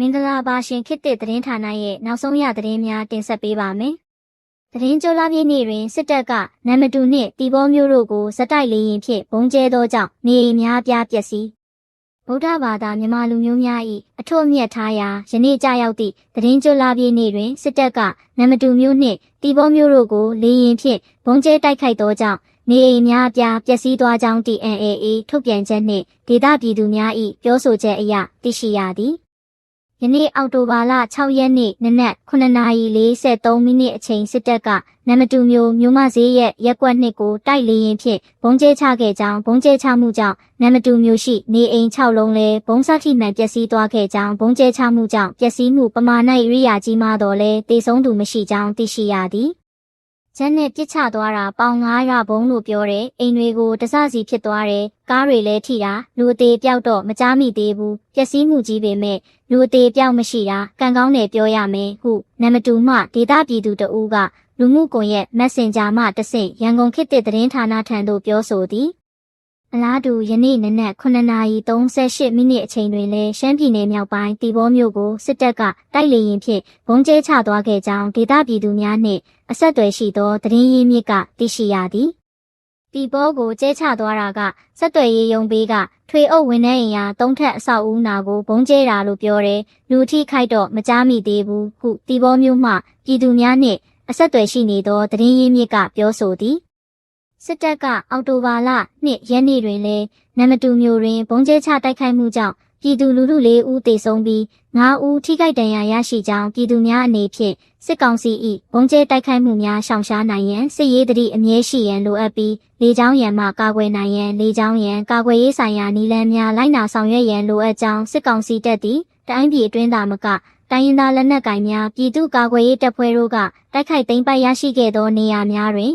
မင်္ဂလာပါရှင်ခေတ်သစ်သတင်းဌာနရဲ့နောက်ဆုံးရသတင်းများတင်ဆက်ပေးပါမယ်။သတင်းကြိုလာပြည့်နေ့တွင်စစ်တပ်ကနံမတူနှင့်တီဘောမျိုးတို့ကိုဇက်တိုက်လေရင်ဖြင့်ဘုံကျဲသောကြောင့်နေအိမ်များပြားပျက်စီးဗုဒ္ဓဘာသာမြန်မာလူမျိုးများ၏အထွတ်အမြတ်ထားရာယနေ့ကြာရောက်သည့်သတင်းကြိုလာပြည့်နေ့တွင်စစ်တပ်ကနံမတူမျိုးနှင့်တီဘောမျိုးတို့ကိုလေရင်ဖြင့်ဘုံကျဲတိုက်ခိုက်သောကြောင့်နေအိမ်များပြားပျက်စီးသွားကြောင်း TNAA ထုတ်ပြန်ချက်နှင့်ဒေသပြည်သူများ၏ပြောဆိုချက်အရသိရှိရသည်။ ယနေ့အောက်တိုဘာလ6ရက်နေ့နနက်9:43မိနစ်အချိန်စစ်တပ်ကနမတူမျိုးမြို့မဈေးရဲ့ရက်ကွက်နှစ်ကိုတိုက်လေရင်ဖြင့်ဘုံကျဲချခဲ့ကြောင်းဘုံကျဲချမှုကြောင့်နမတူမျိုးရှိနေအိမ်6လုံးလဲဘုံစထိမှန်ပျက်စီးသွားခဲ့ကြောင်းဘုံကျဲချမှုကြောင့်ပျက်စီးမှုပမာဏရိယာကြီးမားတော့လဲတေဆုံးသူမရှိကြောင်းသိရှိရသည် ကျန်းနဲ့ပြစ်ချသွားတာပေါင်900ဘုံလို့ပြောတယ်အိမ်တွေကိုတစစီဖြစ်သွားတယ်ကားတွေလည်းထိတာလူအသေးပြောက်တော့မကြားမိသေးဘူးပျက်စီးမှုကြီးပေမဲ့လူအသေးပြောက်မရှိတာကံကောင်းတယ်ပြောရမယ်ဟုနမတူမှဒေတာပြည်သူတဦးကလူမှုကွန်ရက် Messenger မှတဆင့်ရန်ကုန်ခေတ်သစ်သတင်းဌာနထံသို့ပြောဆိုသည် အလားတူယနေ့နနက်9:38မိနစ်အချိန်တွင်လည်းရှမ်းပြည်နယ်မြောက်ပိုင်းတီဘောမြို့ကိုစစ်တပ်ကတိုက်လေရင်ဖြင့်ဘုံကျဲချသွားခဲ့ကြောင်းဒေတာပြည်သူများနှင့်အဆက်အသွယ်ရှိသောသတင်းရင်းမြစ်ကသိရှိရသည်တီဘောကိုကျဲချသွားတာကဆက်သွယ်ရေးယုံပေးကထွေအုပ်ဝန်ထမ်းအိမ်ယာသုံးထပ်အဆောက်အဦနာကိုဘုံကျဲတာလို့ပြောတယ်လူအထိခိုက်တော့မကြားမိသေးဘူးဟုတီဘောမျိုးမှပြည်သူများနှင့်အဆက်အသွယ်ရှိနေသောသတင်းရင်းမြစ်ကပြောဆိုသည် စစ်တပ်ကအော်တိုဘာလ2ရက်နေ့တွင်လည်းနမတူမျိုးတွင်ဘုံကျဲချတိုက်ခိုက်မှုကြောင့်ပြည်သူလူထု၄ဦးသေဆုံးပြီး၅ဦးထိခိုက်ဒဏ်ရာရရှိကြောင်းပြည်သူများအနေဖြင့်စစ်ကောင်စီ၏ဘုံကျဲတိုက်ခိုက်မှုများရှောင်ရှားနိုင်ရန်စစ်ရေးတတိအမြဲရှိရန်လိုအပ်ပြီးလေကြောင်းရန်မှကာကွယ်နိုင်ရန်လေကြောင်းရန်ကာကွယ်ရေးဆိုင်ရာနည်းလမ်းများလိုက်နာဆောင်ရွက်ရန်လိုအပ်ကြောင်းစစ်ကောင်စီတပ်သည်တိုင်းပြည်အတွင်းသာမကတိုင်းရင်းသားလက်နက်ကိုင်များပြည်သူ့ကာကွယ်ရေးတပ်ဖွဲ့တို့ကတိုက်ခိုက်သိမ်းပိုက်ရရှိခဲ့သောနေရာများတွင်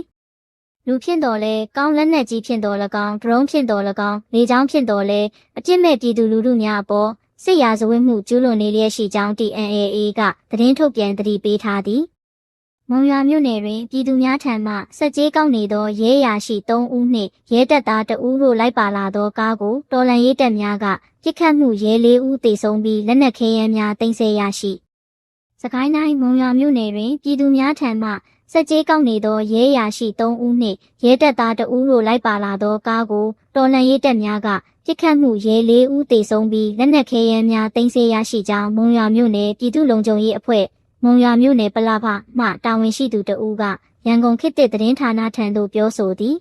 လူဖြစ်တော်လဲကောင်းလက်နက်ကြီးဖြစ်တော်၎င်းဒရုန်းဖြစ်တော်၎င်းလေကြောင်းဖြစ်တော်လဲအပြစ်မဲ့ပြည်သူလူထုများအပေါ်စစ်ရာဇဝတ်မှုကျူးလွန်နေလျက်ရှိကြောင်း TNAA ကသတင်းထုတ်ပြန်တတိပေးထားသည်မုံရွာမြို့နယ်တွင်ပြည်သူများထံမှစက်ကြေးကောက်နေသောရဲရာရှိ3ဦးနှင့်ရဲတပ်သား2ဦးတို့လိုက်ပါလာသောကားကိုတော်လန်ရေးတပ်များကပြစ်ခတ်မှုရဲ4ဦးသေဆုံးပြီးလက်နက်ခဲယမ်းများတင်ဆက်ရရှိစကိုင်းတိုင်းမုံရွာမြို့နယ်တွင်ပြည်သူများထံမှ စက်ကြေးကောက်နေသောရဲရာရှိ3ဦးနှင့်ရဲတပ်သား2ဦးတို့လိုက်ပါလာသောကားကိုတော်လန်ရေးတပ်များကပြစ်ခတ်မှုရဲ၄ဦးသေဆုံးပြီးလက်နက်ခဲယမ်းများတင်ဆက်ရရှိကြောင်းမုံရွာမြို့နယ်ပြည်သူ့လုံခြုံရေးအဖွဲ့မုံရွာမြို့နယ်ပလာဖမှတာဝန်ရှိသူတဦးကရန်ကုန်ခေတ်သစ်သတင်းဌာနထံသို့ပြောဆိုသည်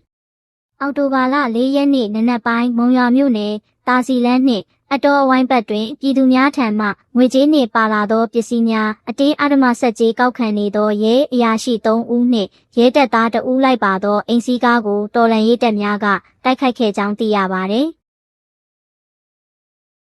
အော်တိုဘာလ၄ရက်နေ့နနက်ပိုင်းမုံရွာမြို့နယ် တာစီလန်းနှင့်အတော်အဝိုင်းဘက်တွင်ပြည်သူများထံမှငွေကြေးနှင့်ပါလာသောပစ္စည်းများအတင်းအဓမ္မဆက်ကြေးကောက်ခံနေသောရဲအရာရှိ3ဦးနှင့်ရဲတပ်သား2ဦးလိုက်ပါသောအင်စီကားကိုတော်လန်ရေးတပ်များကတိုက်ခိုက်ခဲ့ကြောင်းသိရပါသည်။